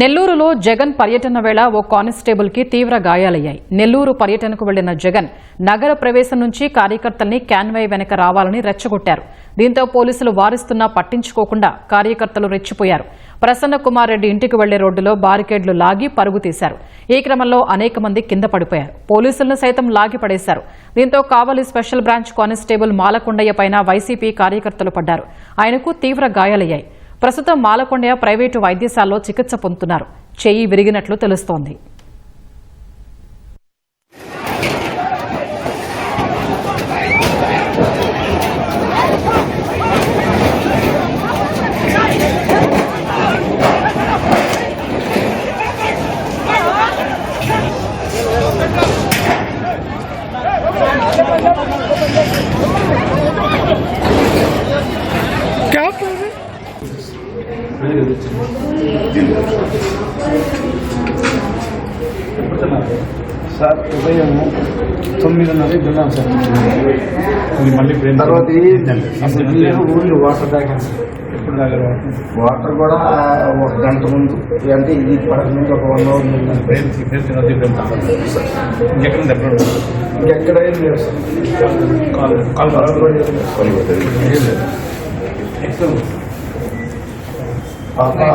నెల్లూరులో జగన్ పర్యటన వేళ ఓ కానిస్టేబుల్కి తీవ్ర గాయాలయ్యాయి. నెల్లూరు పర్యటనకు వెళ్ళిన జగన్ నగర ప్రవేశం నుంచి కార్యకర్తల్ని క్యాన్వై వెనక రావాలని రెచ్చగొట్టారు. దీంతో పోలీసులు వారిస్తున్నా పట్టించుకోకుండా కార్యకర్తలు రెచ్చిపోయారు. ప్రసన్న కుమార్ రెడ్డి ఇంటికి వెళ్ళే రోడ్డులో బారికేడ్లు లాగి పరుగు తీశారు. ఈ క్రమంలో అనేక మంది కింద పడిపోయారు. పోలీసులను సైతం లాగి పడేశారు. దీంతో Kavali special branch constable Malakondaiah పైన వైసీపీ కార్యకర్తలు పడ్డారు. ఆయనకు తీవ్ర గాయాలయ్యాయి. ప్రస్తుతం మాలకొండయ్య ప్రైవేటు వైద్యశాలలో చికిత్స పొందుతున్నారు. చేయి విరిగినట్లు తెలుస్తోంది. సార్ ఉదయం తొమ్మిదిన్నర వెళ్ళాం సార్. మళ్ళీ తర్వాత ఏంటంటే అసలు నేను ఊళ్ళో వాటర్ తాగాను సార్ ఎప్పుడు దాకా వాటర్ కూడా ఒక గంట ముందు. అంటే ఇది పడక ముందు ఒక వన్ అవర్ ముందు బ్రెయిన్ బ్రెయిన్ తినొద్దు బ్రెయిన్ ఇంకెక్కడ. ఎక్కడ ఏం లేదు సార్. కాల్ కాల్ కూడా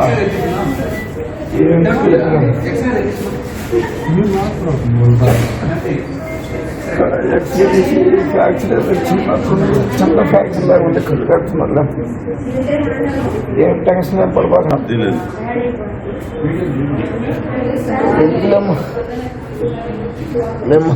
ఏం లేదు. పాప ఫ్రాక్చర్ చిన్న ఫ్రాక్చర్ లాగా ఉంటే కళ్ళు కడుతున్నా ఏం టెన్షన్ ఏం పడిపోతున్నా లేమ్మా